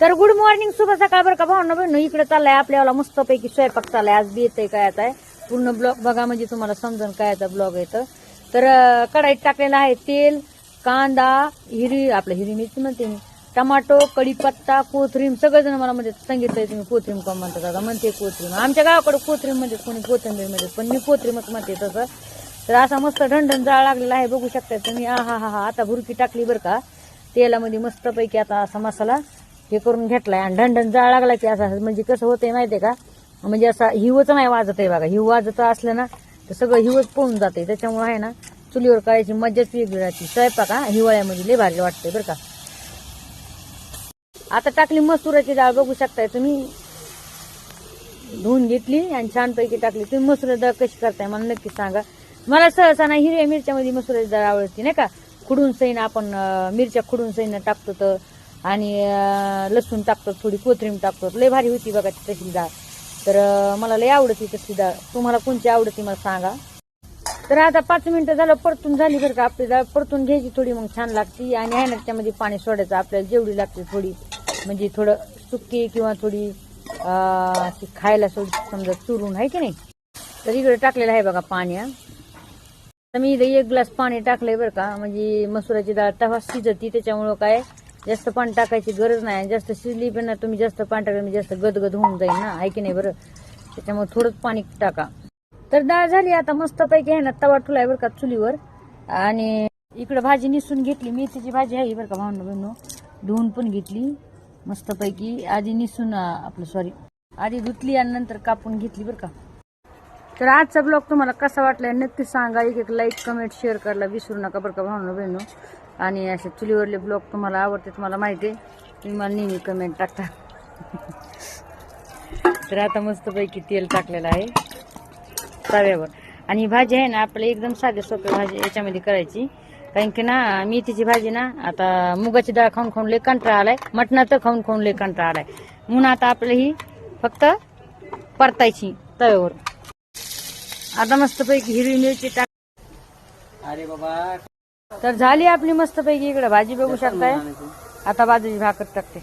तर good morning शुभ सकाळ बरं का भावना. बहिण इकडे चाललाय आपल्याला मस्तपैकी स्वयंपाक चाललाय. आज बी येतंय काय आता पूर्ण ब्लॉग बघा म्हणजे तुम्हाला समजून काय आता ब्लॉग येतं तर. कढाईत टाकलेलं आहे तेल कांदा हिरी आपलं हिरी मिरची म्हणते मी टमाटो कढीपत्ता कोथरीम सगळेजण मला म्हणजे सांगितलंय तुम्ही कोथरीम का म्हणतात आता म्हणते कोथरीम आमच्या गावाकडे कोथरीम म्हणजे कोणी कोथिंबीर म्हणजे पण मी कोथरीमच म्हणते तसं. तर असा मस्त ढंढण जाळ लागलेला आहे बघू शकता तुम्ही. आ हा हा हा आता भुरकी टाकली बरं का तेलामध्ये मस्तपैकी आता असा मसाला हे करून घेतलाय. आणि ढंढण जाळ लागला की असं म्हणजे कसं होतंय माहितीये का? म्हणजे असा हिवच नाही वाजत आहे बघा. हिव वाजत असलं ना तर सगळं हिवच पळून जाते त्याच्यामुळे आहे ना चुलीवर करायची मज्जाच वेगळी राहते. स्वयंपाक हा हिवाळ्यामध्ये लय भारी वाटते बरं का. आता टाकली मसुराची डाळ बघू शकताय तुम्ही. धुवून घेतली आणि छानपैकी टाकली. तुम्ही मसुराची डाळ कशी करताय मला नक्की सांगा. मला सहसा ना हिरव्या मिरच्यामध्ये मसुराची डाळ आवडते नाही का? खुडून सैन आपण मिरच्या खुडून सैन टाकतो तर. आणि लसूण टाकतो थोडी कोथिंबीर टाकतो. लय भारी होती बघा ती तशी डाळ. तर मला लय आवडती तशी डाळ. तुम्हाला कोणती आवडती मला सांगा. तर आता पाच मिनिटं झालं परतून झाली बरं का. आपली डाळ परतून घ्यायची थोडी मग छान लागती. आणि आहे ना त्यामध्ये पाणी सोडायचं आपल्याला जेवढी लागते थोडी. म्हणजे थोडं सुकी किंवा थोडी ती खायला सोड समजा चुरून आहे की नाही? तर इकडे टाकलेलं आहे बघा पाणी तर मी इथे एक ग्लास पाणी टाकलंय बरं का. म्हणजे मसुराची डाळ तवा शिजती त्याच्यामुळं काय जास्त पाणी टाकायची गरज नाही आणि जास्त शिजली पण तुम्ही जास्त पाणी टाकलं म्हणजे जास्त गदगद होऊन जाईल ना. आहे की नाही बरं? त्याच्यामुळे थोडंच पाणी टाका. तर डाळ झाली आता मस्तपैकी आहे ना तवा ठुलाय बरं का चुलीवर. आणि इकडं भाजी निसून घेतली मेथीची भाजी आहे बरं का भावना बहिणू. धुवून पण घेतली मस्तपैकी. आधी निसून आपलं सॉरी आधी धुतली आणि नंतर कापून घेतली बरं का. तर आजचा ब्लॉग तुम्हाला कसा वाटला नक्की सांगा. एक एक लाईक कमेंट शेअर करायला विसरू नका बरं का भावना बहिणू. आणि असे चुलीवरले ब्लॉग तुम्हाला आवडते तुम्हाला माहिती आहे. तुम्ही मला नेहमी कमेंट टाकता. तर आता मस्तपैकी तेल टाकलेलं आहे. तव्यावर. आणि ही भाजी आहे ना आपल्याला एकदम साधे सोपे भाजी याच्यामध्ये करायची. कारण की ना मेथीची भाजी ना आता मुगाची डाळ खाऊन खाऊन लय कंटाळा आलाय. मटणाचं खाऊन खाऊन लय कंटाळा आलाय. म्हणून आता आपल्याला ही फक्त परतायची तव्यावर. आता मस्तपैकी हिरवी मिरची टाक अरे बाबा. तर झाली आपली मस्तपैकी इकडे. भाजी बघू शकताय. आता बाजूची भाकर टाकते.